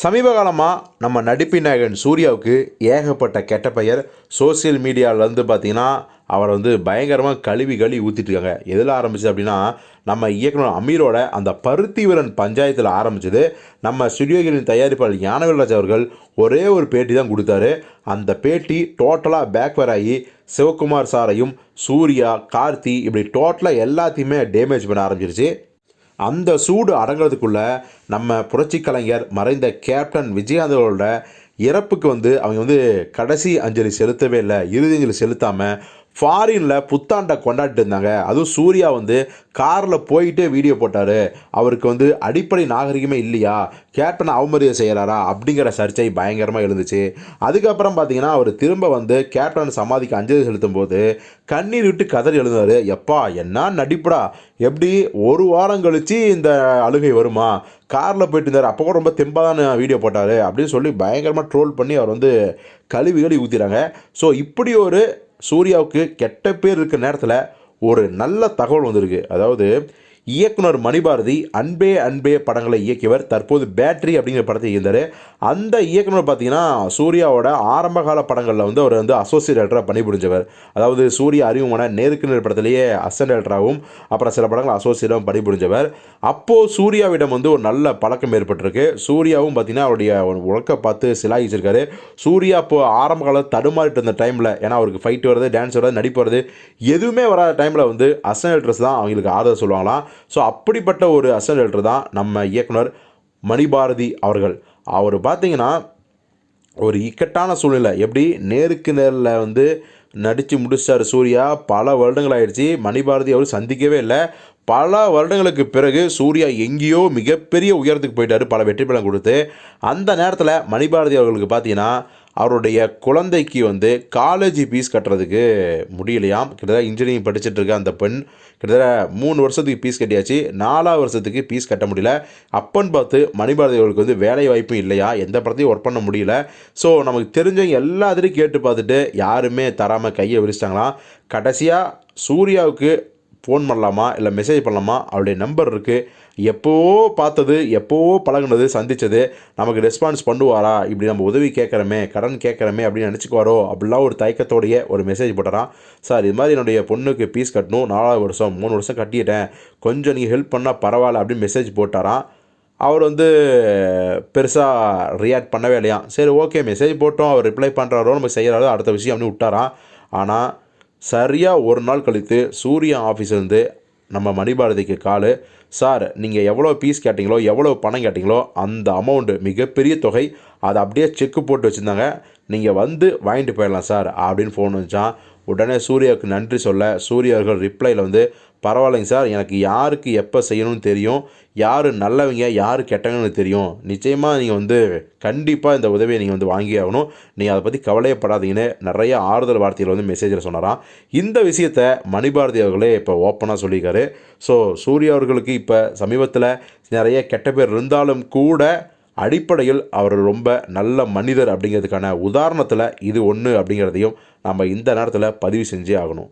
சமீப காலமாக நம்ம நடிப்பு நாயகன் சூர்யாவுக்கு ஏகப்பட்ட கெட்ட பெயர் சோசியல் மீடியாவிலேருந்து பார்த்திங்கன்னா அவரை வந்து பயங்கரமாக கழுவி கழுவி ஊற்றிட்டு இருக்காங்க எதில் ஆரம்பிச்சது அப்படின்னா நம்ம இயக்குனர் அமீரோட அந்த பருத்தி வீரன் பஞ்சாயத்தில் ஆரம்பிச்சது. நம்ம ஸ்டுடியோகிரின் தயாரிப்பாளர் ஞானவேல்ராஜ் அவர்கள் ஒரே ஒரு பேட்டி தான் கொடுத்தாரு. அந்த பேட்டி டோட்டலாக பேக்வேர் ஆகி சிவகுமார் சாரையும் சூர்யா கார்த்தி இப்படி டோட்டலாக எல்லாத்தையுமே டேமேஜ் பண்ண ஆரம்பிச்சிருச்சு. அந்த சூடு அடங்குறதுக்குள்ள நம்ம புரட்சி கலைஞர் மறைந்த கேப்டன் விஜயகாந்தோட இறப்புக்கு வந்து அவங்க வந்து கடைசி அஞ்சலி செலுத்தவே இல்லை இறுதி அஞ்சலி செலுத்தாமல் ஃபாரினில் புத்தாண்டை கொண்டாடிட்டு இருந்தாங்க. அதுவும் சூர்யா வந்து காரில் போயிட்டே வீடியோ போட்டார். அவருக்கு வந்து அடிப்படை நாகரிகமே இல்லையா? கேப்டன் அவமரியாதை செய்கிறாரா அப்படிங்கிற சர்ச்சை பயங்கரமாக எழுந்துச்சு. அதுக்கப்புறம் பார்த்தீங்கன்னா அவர் திரும்ப வந்து கேப்டன் சமாதிக்கு அஞ்சலி செலுத்தும் போது கண்ணீர் விட்டு கதறி எழுந்தார். எப்பா என்ன நடிப்படா? எப்படி ஒரு வாரம் கழித்து இந்த அழுகை வருமா? காரில் போயிட்டு இருந்தார். அப்போ கூட ரொம்ப தெம்பாக தான் வீடியோ போட்டார் அப்படின்னு சொல்லி பயங்கரமாக ட்ரோல் பண்ணி அவர் வந்து கழுவி கழுவி ஊற்றிறாங்க ஸோ இப்படி ஒரு சூர்யாவுக்கு கெட்ட பேர் இருக்கிற நேரத்தில் ஒரு நல்ல தகவல் வந்திருக்கு. அதாவது இயக்குனர் மணிபாரதி அன்பே அன்பே படங்களை இயக்கியவர். தற்போது பேட்ரி அப்படிங்கிற படத்தை இருந்தார் அந்த இயக்குனர் பார்த்தீங்கன்னா சூர்யாவோட ஆரம்பகால படங்களில் வந்து அவர் வந்து அசோசியேட் டேரக்டராக பணிபுரிஞ்சவர். அதாவது சூர்யா அறிவுமான நேருக்கு நேர் படத்திலேயே அசன் டேரக்டராகவும் அப்புறம் சில படங்கள் அசோசியேட்டாகவும் பணிபுரிஞ்சவர். அப்போது சூர்யாவிடம் வந்து ஒரு நல்ல பழக்கம் ஏற்பட்டிருக்கு. சூர்யாவும் பார்த்தீங்கன்னா அவருடைய உழக்க பார்த்து சிலாகிச்சிருக்காரு சூர்யா இப்போ ஆரம்ப காலத்தில் தடுமாறிட்டு இருந்த டைமில் ஏன்னா அவருக்கு ஃபைட் வருது டான்ஸ் வருது நடிப்பு வருது எதுவுமே வராத டைமில் வந்து அசன் டேரக்டர்ஸ் தான் அவங்களுக்கு ஆதரவு சொல்லுவாங்களாம். ஸோ அப்படிப்பட்ட ஒரு அசன் எழுத்து தான் நம்ம இயக்குனர் மணிபாரதி அவர்கள். அவர் பார்த்தீங்கன்னா ஒரு இக்கட்டான சூழ்நிலை. எப்படி? நேருக்கு நேரில் வந்து நடித்து முடிச்சார் சூர்யா. பல வருடங்கள் ஆயிடுச்சு. மணிபாரதி அவர் சந்திக்கவே இல்லை. பல வருடங்களுக்கு பிறகு சூர்யா எங்கேயோ மிகப்பெரிய உயரத்துக்கு போயிட்டார். பல வெற்றி பலம் கொடுத்து. அந்த நேரத்தில் மணிபாரதி அவர்களுக்கு பார்த்தீங்கன்னா அவருடைய குழந்தைக்கு வந்து காலேஜ் ஃபீஸ் கட்டுறதுக்கு முடியலையாம். கிட்டத்தட்ட இன்ஜினியரிங் படிச்சுட்டு இருக்க அந்த பெண் கிட்டத்தட்ட மூணு வருஷத்துக்கு ஃபீஸ் கட்டியாச்சு. நாலாவது வருஷத்துக்கு ஃபீஸ் கட்ட முடியல. அப்பன்னு பார்த்து மணிபாரதி அவர்களுக்கு வந்து வேலை வாய்ப்பும் இல்லையா? எந்த படத்தையும் ஒர்க் பண்ண முடியல. ஸோ நமக்கு தெரிஞ்சவங்க எல்லாத்துலேயும் கேட்டு பார்த்துட்டு யாருமே தராமல் கையை விரிச்சிட்டாங்களாம். கடைசியாக சூர்யாவுக்கு ஃபோன் பண்ணலாமா? இல்லை மெசேஜ் பண்ணலாமா? அவருடைய நம்பர் இருக்குது எப்போவோ பார்த்தது எப்போவோ பழகுனது சந்தித்தது நமக்கு ரெஸ்பான்ஸ் பண்ணுவாரா? இப்படி நம்ம உதவி கேட்குறமே கடன் கேட்குறமே அப்படின்னு நினச்சிக்குவாரோ? அப்படிலாம் ஒரு தயக்கத்தோடைய ஒரு மெசேஜ் போட்டுறான். சார் இது மாதிரி என்னுடைய பொண்ணுக்கு ஃபீஸ் கட்டணும். நாலாவது வருஷம் மூணு வருஷம் கட்டிட்டேன். கொஞ்சம் நீங்கள் ஹெல்ப் பண்ணால் பரவாயில்ல அப்படின்னு மெசேஜ் போட்டாராம். அவர் வந்து பெருசாக ரியாக்ட் பண்ணவே இல்லையாம். சரி ஓகே மெசேஜ் போட்டோம். அவர் ரிப்ளை பண்ணுறாரோ நம்ம செய்கிறாரோ அடுத்த விஷயம் அப்படின்னு விட்டாராம். ஆனால் சரியாக ஒரு நாள் கழித்து சூர்யா ஆஃபீஸ்லேருந்து நம்ம மணிபாரதிக்கு காலு. சார் நீங்கள் எவ்வளோ பீஸ் கேட்டிங்களோ எவ்வளோ பணம் கேட்டிங்களோ அந்த அமௌண்ட்டு மிகப்பெரிய தொகை அதை அப்படியே செக்கு போட்டு வச்சுருந்தாங்க. நீங்கள் வந்து வாங்கிட்டு போயிடலாம் சார் அப்படின்னு ஃபோன் வந்துச்சான் உடனே சூர்யாவுக்கு நன்றி சொல்ல சூர்யா அவர்கள் ரிப்ளையில் வந்து பரவாயில்லைங்க சார். எனக்கு யாருக்கு எப்போ செய்யணும்னு தெரியும். யார் நல்லவங்க யார் கெட்டவங்கன்னு தெரியும். நிச்சயமாக நீங்கள் வந்து கண்டிப்பாக இந்த உதவியை நீங்கள் வந்து வாங்கி ஆகணும். நீங்கள் அதை பற்றி கவலையப்படாதீங்கன்னு நிறைய ஆறுதல் வார்த்தைகள் வந்து மெசேஜில் சொன்னாராம். இந்த விஷயத்தை மணிபாரதி அவர்களே இப்போ ஓப்பனாக சொல்லியிருக்காரு. ஸோ சூர்யா அவர்களுக்கு இப்போ சமீபத்தில் நிறைய கெட்ட பேர் இருந்தாலும் கூட அடிப்படையில் அவர் ரொம்ப நல்ல மனிதர் அப்படிங்கிறதுக்கான உதாரணத்தில் இது ஒன்று அப்படிங்கிறதையும் நம்ம இந்த நேரத்தில் பதிவு செஞ்சே ஆகணும்.